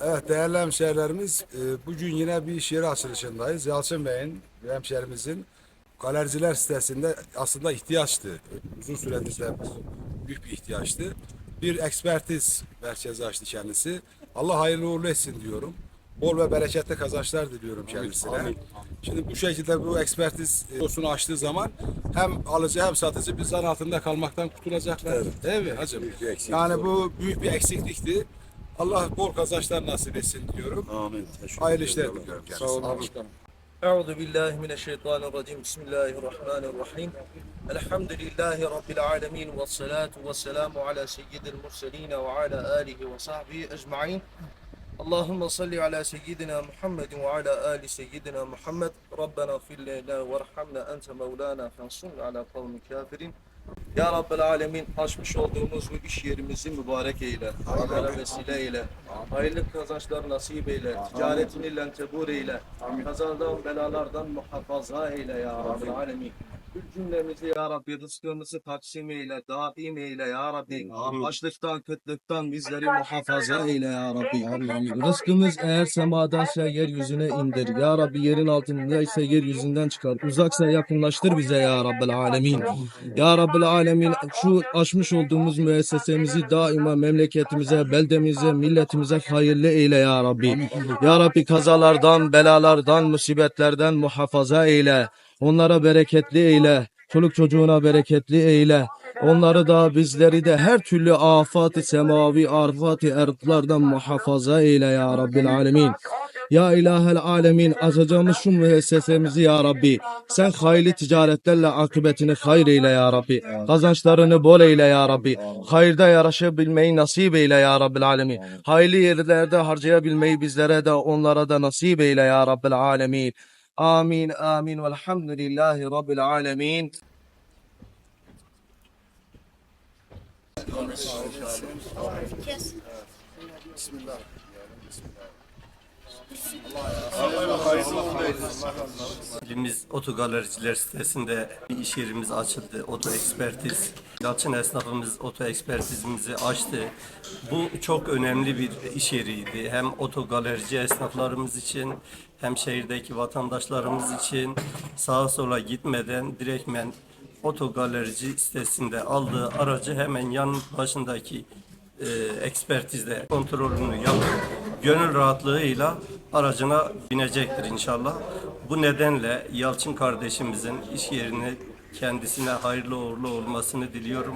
Evet değerli hemşehrilerimiz e, bugün yine bir yeri açılışındayız. Yalçın Bey'in hemşehrimizin galericiler sitesinde aslında ihtiyaçtı. Uzun süredir de büyük bir ihtiyaçtı. Bir ekspertiz merkezi açtı kendisi. Allah hayırlı uğurlu etsin diyorum. Bol ve bereketli kazançlar diliyorum kendisine. Şimdi bu şekilde bu ekspertiz e, bürosunu açtığı zaman hem alıcı hem satıcı bir zar altında kalmaktan kurtulacaklar. Değil mi hacım? Yani bu büyük bir eksiklikti. Allah bol kazançlar nasip etsin diyorum. Amin. Teşekkür Hayırlı işler ederim. diliyorum Sağ kendisine. olun başkanım. أعوذ بالله من الشيطان الرجيم بسم الله الرحمن الرحيم الحمد لله رب العالمين والصلاة والسلام على سيد المرسلين وعلى آله وصحبه أجمعين اللهم صل على سيدنا محمد وعلى آل سيدنا محمد ربنا اغفر لنا وارحمنا أنت مولانا فانصرنا على قوم الكافرين ya Rabbel Alemin açmış olduğumuz bu iş yerimizi mübarek eyle. Hayırlara vesile eyle. Hayırlı kazançlar nasip eyle. Ticaretini lentebur eyle. Kazadan belalardan muhafaza eyle ya Rabbel Alemin. Tüm cümlemizi ya Rabbi rızkımızı taksim eyle, daim eyle ya Rabbi. Açlıktan, kıtlıktan bizleri muhafaza eyle ya Rabbi. Rızkımız eğer semadansa yeryüzüne indir. Ya Rabbi yerin altındaysa yeryüzünden çıkar. Uzaksa yakınlaştır bize ya Rabbel Alemin. Ya Rabbel Alemin şu açmış olduğumuz müessesemizi daima memleketimize, beldemize, milletimize hayırlı eyle ya Rabbi. Ya Rabbi kazalardan, belalardan, musibetlerden muhafaza eyle. Onlara bereketli eyle. Çoluk çocuğuna bereketli eyle. Onları da bizleri de her türlü afat-ı semavi, arfat-ı erdlardan muhafaza eyle ya Rabbil Alemin. Ya ilahel alemin açacağımız şu müessesemizi ya Rabbi sen hayırlı ticaretlerle akıbetini hayır eyle ya Rabbi. Kazançlarını bol eyle ya Rabbi. Hayırda yarışabilmeyi nasip eyle ya Rabbil alemin. Hayırlı yerlerde harcayabilmeyi bizlere de onlara da nasip eyle ya Rabbil alemin. Amin amin velhamdülillahi Rabbil alemin. Biz otogalericiler sitesinde bir iş yerimiz açıldı. Oto ekspertiz. Yalçın esnafımız oto ekspertizimizi açtı. Bu çok önemli bir iş yeriydi. Hem otogalerici esnaflarımız için hem şehirdeki vatandaşlarımız için sağa sola gitmeden direktmen otogalerici sitesinde aldığı aracı hemen yan başındaki e, ekspertizde kontrolünü yapıp gönül rahatlığıyla aracına binecektir inşallah. Bu nedenle Yalçın kardeşimizin iş yerini kendisine hayırlı uğurlu olmasını diliyorum.